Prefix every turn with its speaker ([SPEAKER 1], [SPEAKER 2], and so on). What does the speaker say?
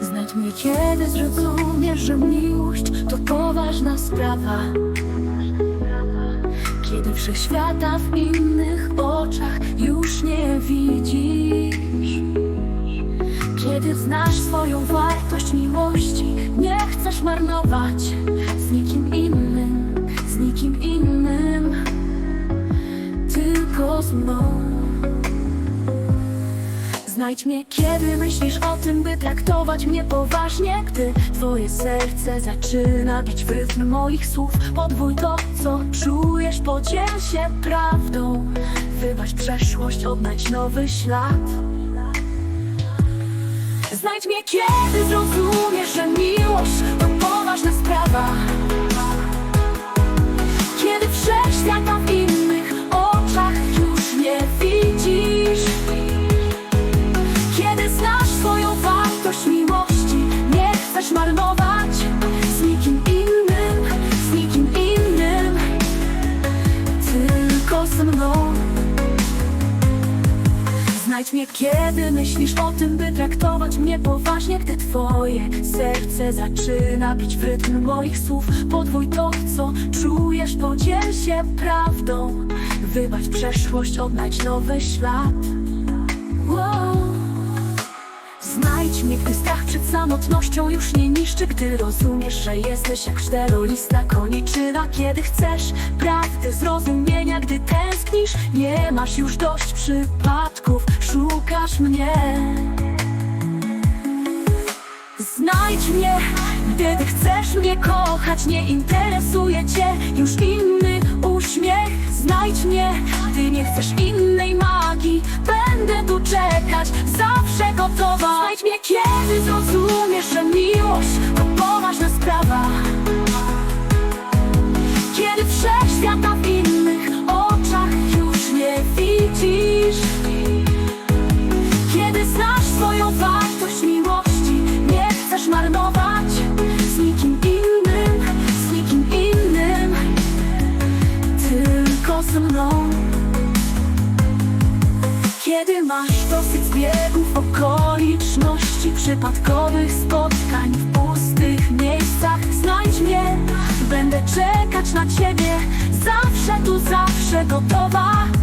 [SPEAKER 1] Znajdź mnie, kiedy zrozumiesz, że miłość to poważna sprawa. Kiedy wszechświata w innych oczach już nie widzisz. Kiedy znasz swoją wartość miłości, nie chcesz marnować Znajdź mnie, kiedy myślisz o tym, by traktować mnie poważnie. Gdy twoje serce zaczyna bić w rytm moich słów Podwój to, co czujesz, podziel się prawdą. Wybacz przeszłość, odnajdź nowy ślad. Znajdź mnie, kiedy zrozumiesz, że miłość to poważna sprawa Ze mną. Znajdź mnie, kiedy myślisz o tym, by traktować mnie poważnie Gdy twoje serce zaczyna bić w rytm moich słów. Podwój to, co czujesz, podziel się prawdą. Wybacz przeszłość, odnajdź nowy ślad. Znajdź mnie, gdy strach przed samotnością już nie niszczy Gdy rozumiesz, że jesteś jak czterolista koniczyna Kiedy chcesz prawdy, masz już dość przypadków Szukasz mnie. Znajdź mnie, gdy chcesz mnie kochać Nie interesuje cię już inny uśmiech. Znajdź mnie, gdy nie chcesz innej magii. Będę tu czekać, zawsze gotowa. Znajdź mnie, kiedy zrozumiesz, że miłość to poważna sprawa ze mną. Kiedy masz dosyć zbiegów okoliczności Przypadkowych spotkań w pustych miejscach Znajdź mnie, będę czekać na ciebie. Zawsze tu, zawsze gotowa